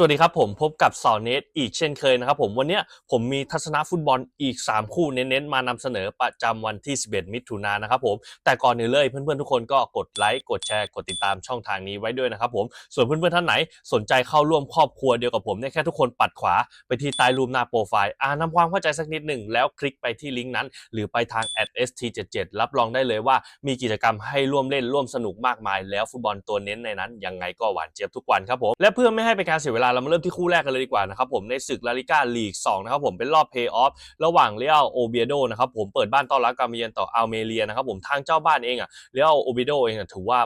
สวัสดีครับผมพบกับสอนเนตอีกเช่นเคยนะครับผมวันนี้ผมมีทัศนะฟุตบอลอีก 3 คู่เน้นๆ มานำเสนอประจำวันที่ 11 มิถุนายนนะครับผมแต่ก่อนอื่นเลยเพื่อนๆ ทุกคนก็กดไลค์กดแชร์กดติดตามช่องทางนี้ไว้ด้วยนะครับผมส่วนเพื่อนๆท่านไหนสนใจเข้าร่วมครอบครัวเดียวกับผมเนี่ยแค่ทุกคนปัดขวาไปที่ใต้รูปหน้าโปรไฟล์อ่านทำความเข้าใจสักนิดหนึ่งแล้วคลิกไปที่ลิงก์นั้น หรือไปทาง @st77 รับรองได้เลยว่า มีกิจกรรมให้ร่วมเล่นร่วมสนุกมากมาย แล้วฟุตบอลตัวเน้นในนั้นยังไงก็หวานเจี๊ยบทุกวันครับผมและเพื่อไม่ให้เป็นการเสียเวลาเรามาเริ่มที่คู่แรกกันเลยดีกว่านะครับผมในศึกลาลิก้าลีก2นะครับผมเป็นรอบเพย์ออฟระหว่างเรียลโอเบียโดนะครับผมเปิดบ้านต้อนรับการมาเยือนต่ออัลเมเรียนะครับผมทางเจ้าบ้านเองอะเรียลโอเบียโดเองอะถือว่า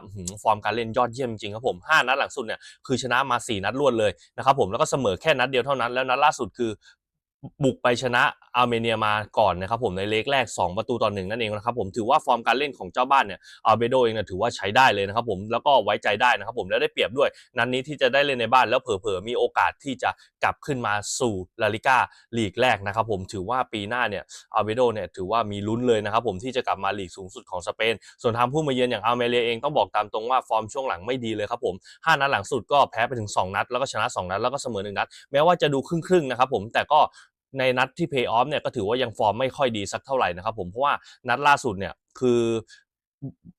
ฟอร์มการเล่นยอดเยี่ยมจริงครับผมห้านัดหลังสุดเนี่ยคือชนะมาสี่นัดรวดเลยนะครับผมแล้วก็เสมอแค่นัดเดียวเท่านั้นแล้วนัดล่าสุดคือ บุกไปชนะอาร์เมเนียมาก่อนนะครับผมในเลกแรก 2 ประตูต่อหนึ่งนั่นเองนะครับผมถือว่าฟอร์มการเล่นของเจ้าบ้านเนี่ยอาร์เบโดเองเนี่ยถือว่าใช้ได้เลยนะครับผมแล้วก็ไว้ใจได้นะครับผมแล้วได้เปรียบด้วย นัดนนี้ที่จะได้เล่นในบ้านแล้วเผลอๆมีโอกาสที่จะกลับขึ้นมาสู่ลาลิก้าลีกแรกนะครับผมถือว่าปีหน้าเนี่ยอาร์เบโดเนี่ยถือว่ามีลุ้นเลยนะครับผมที่จะกลับมาลีกสูงสุดของสเปน ส่วนทางผู้มาเยือนอย่างอาร์เมเรียเองต้องบอกตามตรงว่าฟอร์มช่วงหลังไม่ดีเลยครับผมห้านัดหลังสุดก็แพ้ไปถึงสองนัด แล้วก็ชนะสองนัดแล้วก็เสมอหนึ่งนัดแม้ว่าจะดูครึ่งๆนะครับผมแต่ก็ ในนัดที่เพย์ออฟเนี่ยก็ถือว่ายังฟอร์มไม่ค่อยดีสักเท่าไหร่นะครับผมเพราะว่านัดล่าสุดเนี่ยคือ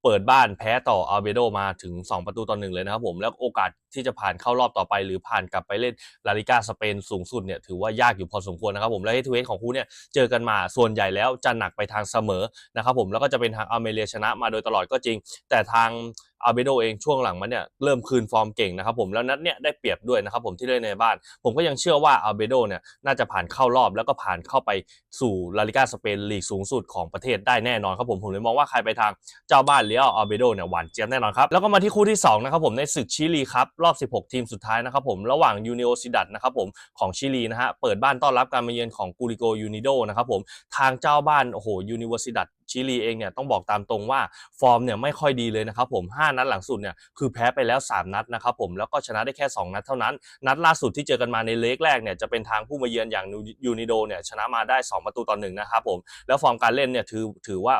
เปิดบ้านแพ้ต่ออัลเบโดมาถึง 2 ประตูต่อหนึ่งเลยนะครับผมแล้วโอกาสที่จะผ่านเข้ารอบต่อไปหรือผ่านกลับไปเล่นลาลิกาสเปนสูงสุดเนี่ยถือว่ายากอยู่พอสมควรนะครับผมและเฮทูเฮของคู่เนี่ยเจอกันมาส่วนใหญ่แล้วจะหนักไปทางเสมอนะครับผมแล้วก็จะเป็นทางอเมเรียชนะมาโดยตลอดก็จริง แต่ทาง อาเบโดเองช่วงหลังมาเนี่ยเริ่มคืนฟอร์มเก่งนะครับผมแล้วนัดเนี่ยได้เปรียบด้วยนะครับผมที่เล่นในบ้าน ผมก็ยังเชื่อว่าอาเบโดเนี่ยน่าจะผ่านเข้ารอบแล้วก็ผ่านเข้าไปสู่ลาลิกาสเปนลีกสูงสุดของประเทศได้แน่นอนครับผมผมเลยมองว่าใครไปทางเจ้าบ้านเลี้ยวอาเบโดเนี่ยหวานเจี๊ยบแน่นอนครับแล้วก็มาที่คู่ที่2นะครับผมในศึกชิลีครับรอบ 16 ทีมสุดท้ายนะครับผมระหว่างยูนิโอซิดัตนะครับผมของชิลีนะฮะเปิดบ้านต้อนรับการมาเยือนของกูริโกยูนิโดนะครับผมทางเจ้าบ้านโอ้โหยูนิเวอร์ซิดัตชิลีเองเนี่ยต้องบอกตามตรงว่าฟอร์มเนี่ยไม่ค่อยดีเลยนะครับผม5นัดหลังสุดเนี่ยคือแพ้ไปแล้ว 3 นัดนะครับผมแล้วก็ชนะได้แค่ 2 นัดเท่านั้น นัดล่าสุดที่เจอกันมาในเลกแรกเนี่ยจะเป็นทางผู้มาเยือนอย่างยูนิโดเนี่ยชนะมาได้ 2 ประตูต่อหนึ่งนะครับผมแล้วฟอร์มการเล่นเนี่ยถือถือว่า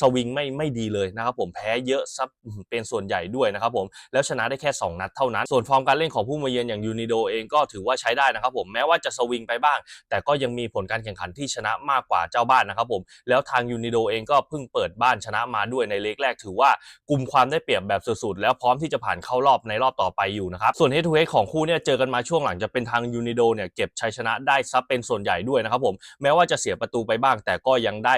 สวิงไม่ไม่ดีเลยนะครับผมแพ้เยอะซับเป็นส่วนใหญ่ด้วยนะครับผมแล้วชนะได้แค่ 2 นัดเท่านั้น ส่วนฟอร์มการเล่นของผู้มาเยือนอย่างยูนิโดเองก็ถือว่าใช้ได้นะครับผมแม้ว่าจะสวิงไปบ้าง แต่ก็ยังมีผลการแข่งขันที่ชนะมากกว่าเจ้าบ้านนะครับผมแล้วทางยูนิโดเองก็เพิ่งเปิดบ้านชนะมาด้วยในเลกแรกถือว่ากลุ่มความได้เปรียบแบบสุดๆ แล้วพร้อมที่จะผ่านเข้ารอบในรอบต่อไปอยู่นะครับ ส่วนเฮดทูเฮดของคู่เนี่ยเจอกันมาช่วงหลังจะเป็นทางยูนิโดเนี่ยเก็บชัยชนะได้ซับเป็นส่วนใหญ่ด้วยนะครับผมแม้ว่าจะเสียประตูไปบ้างแต่ก็ยังได้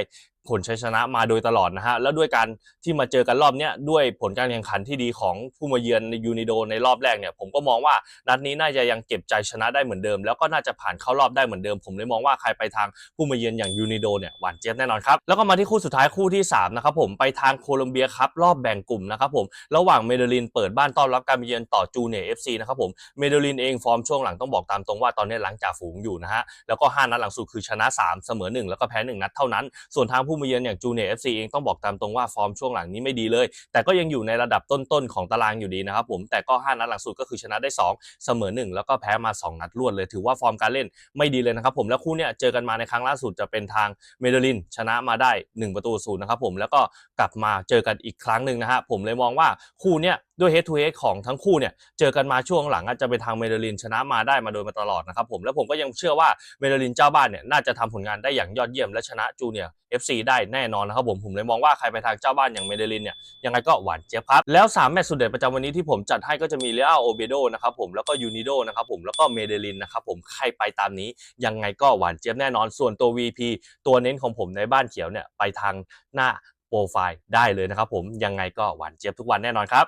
ผลชัยชนะมาโดยตลอดนะฮะแล้วด้วยการที่มาเจอกันรอบเนี้ยด้วยผลการแข่งขันที่ดีของผู้มาเยือนในยูนิโดในรอบแรกเนี่ยผมก็มองว่านัดนี้น่าจะยังเก็บใจชนะได้เหมือนเดิม แล้วก็น่าจะผ่านเข้ารอบได้เหมือนเดิม ผมเลยมองว่าใครไปทางผู้มาเยือนอย่างยูนิโดเนี่ยหวานเจี๊ยบแน่นอนครับแล้วก็มาที่คู่สุดท้ายคู่ที่3นะครับผมไปทางโคลอมเบียครับรอบแบ่งกลุ่มนะครับผมระหว่างเมเดลินเปิดบ้านต้อนรับการมาเยือนต่อจูเนียเอฟซีนะครับผมเมเดลินเองฟอร์มช่วงหลังต้องบอกตามตรงว่าตอนนี้หลังจากฝูงอยู่นะฮะแล้วก็5นัดหลังสุดคือชนะ 3 เสมอ 1 แล้วก็แพ้1นัดเท่านั้นส่วนทางผู้มาเยือนอย่างจูเนีย FC เอฟซีเองต้องบอกตามตรงว่าฟอร์มช่วงหลังนี้ไม่ดีเลย แต่ก็ยังอยู่ในระดับต้นๆของตารางอยู่ดีนะครับผมแต่ก็ 5 นัดหลังสุดก็คือชนะได้ 2 เสมอ 1 แล้วก็แพ้มา 2 นัดรวดเลยถือว่าฟอร์มการเล่นไม่ดีเลยนะครับผมแล้วคู่เนี้ยเจอกันมาในครั้งล่าสุดจะเป็นทางเมเดลินชนะมาได้ 1 ประตูศูนย์นะครับผมแล้วก็กลับมาเจอกันอีกครั้งหนึ่งนะฮะผมเลยมองว่าคู่เนี้ยด้วย head to head ของทั้งคู่เนี่ยเจอกันมาช่วงหลังอาจจะเป็นทางเมเดลินชนะมาได้มาโดยมาตลอดนะครับผมแล้วผมก็ยังเชื่อว่าเมเดลินเจ้าบ้านเนี่ยน่าจะทำผลงานได้อย่างยอดเยี่ยมและชนะจูเนีย FC ได้แน่นอนนะครับผมผมเลยมองว่าใครไปทางเจ้าบ้านอย่างเมเดลินเนี่ยยังไงก็หวานเจี๊ยบครับแล้ว3แมตช์สุดเด็ดประจำวันนี้ที่ผมจัดให้ก็จะมีเรอัลโอเบโดนะครับผมแล้วก็ยูนิโดนะครับผมแล้วก็เมเดลินนะครับผมใครไปตามนี้ยังไงก็หวานเจี๊ยบแน่นอนส่วนตัว VP ตัวเน้นของผมในบ้านเขียวเนี่ยไปทางหน้าโปรไฟล์ได้เลยนะครับผมยังไงก็หวานเจี๊ยบทุกวันแน่นอนครับ